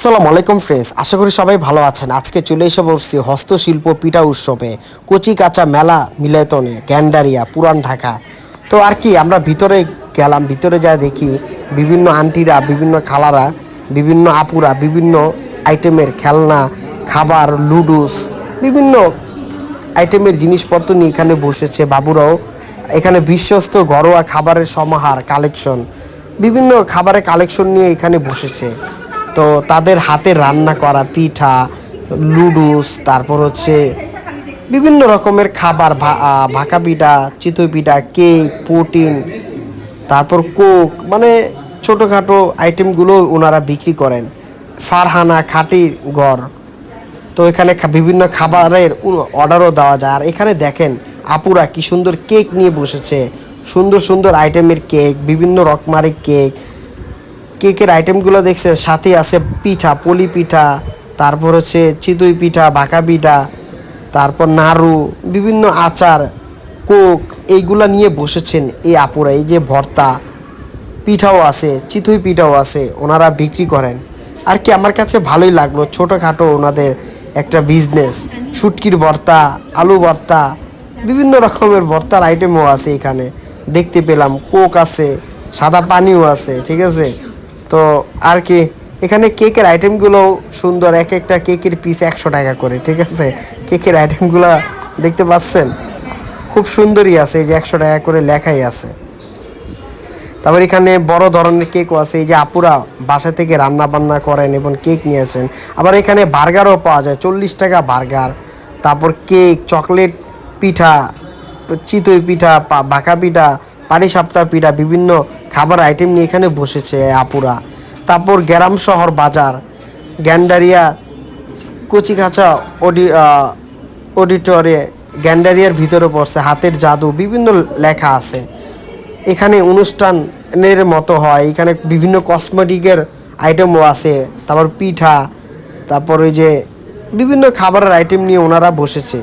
আসসালামু আলাইকুম ফ্রেন্ডস আশা করি সবাই ভালো আছেন। আজকে চলে এসে বসছি হস্তশিল্প পিঠা উৎসবে। কচি কাঁচা মেলা মিলেতনে, গ্যান্ডারিয়া, পুরান ঢাকা। তো আর কি, আমরা ভিতরে গেলাম, ভিতরে যা দেখি, বিভিন্ন আন্টিরা, বিভিন্ন খালারা, বিভিন্ন আপুরা, বিভিন্ন আইটেমের খেলনা, খাবার, লুডুস, বিভিন্ন আইটেমের জিনিসপত্র নিয়ে এখানে বসেছে বাবুরাও। এখানে বিশ্বস্ত ঘরোয়া খাবারের সমাহার কালেকশন বিভিন্ন খাবারের কালেকশন নিয়ে এখানে বসেছে। তো তাদের হাতে রান্না করা পিঠা লুডুস তারপর হচ্ছে বিভিন্ন রকমের খাবার ভাকা পিঠা, চিতই পিঠা, কেক, প্রোটিন, তারপর কোক মানে ছোটোখাটো আইটেমগুলো ওনারা বিক্রি করেন। ফারহানা খাটি গড় তো এখানে বিভিন্ন খাবারের অর্ডারও দেওয়া যায়। আর এখানে দেখেন, আপুরা কি সুন্দর কেক নিয়ে বসেছে। সুন্দর সুন্দর আইটেমের কেক, বিভিন্ন রকমারি কেক কেকের আইটেমগুলো দেখছেন সাথে আছে পিঠা, পলি পিঠা, তারপর হচ্ছে চিতই পিঠা, বাঁকা পিঠা, তারপর নাড়ু, বিভিন্ন আচার, কোক, এইগুলা নিয়ে বসেছেন এই আপুরা। এই যে ভর্তা পিঠাও আছে, চিতই পিঠাও আছে, ওনারা বিক্রি করেন। আর কি আমার কাছে ভালোই লাগল, ছোটোখাটো ওনাদের একটা বিজনেস শুটকির ভর্তা, আলু ভর্তা, বিভিন্ন রকমের ভর্তার আইটেমও আছে এখানে। দেখতে পেলাম, কোক আছে, সাদা পানিও আছে, ঠিক আছে? তো আর কি, এখানে কেকের আইটেমগুলো সুন্দর এক একটা কেকের পিস একশো টাকা করে, ঠিক আছে? কেকের আইটেমগুলো দেখতে পাচ্ছেন? খুব সুন্দরই আছে, এই যে একশো টাকা করে লেখাই আছে। তারপর এখানে বড় ধরনের কেকও আছে, এই যে আপুরা বাসা থেকে রান্না বান্না করেন এবং কেক নিয়েছেন আবার এখানে বার্গারও পাওয়া যায়, চল্লিশ টাকা বার্গার। তারপর কেক, চকলেট পিঠা, চিতই পিঠা বাঁকা পিঠা পাটিসাপ্তা পিঠা বিভিন্ন খাবার আইটেম নিয়ে এখানে বসেছে আপুরা। তারপর গ্রাম শহর বাজার, গ্যান্ডারিয়া, কচিকাঁচা অডি অডিটরে গ্যান্ডারিয়ার ভিতরে পড়ছে, হাতের জাদু, বিভিন্ন লেখা আছে। এখানে অনুষ্ঠানের মতো হয়, এখানে বিভিন্ন কসমেটিকের আইটেমও আছে, তারপর পিঠা, তারপর ওই যে বিভিন্ন খাবারের আইটেম নিয়ে ওনারা বসেছে।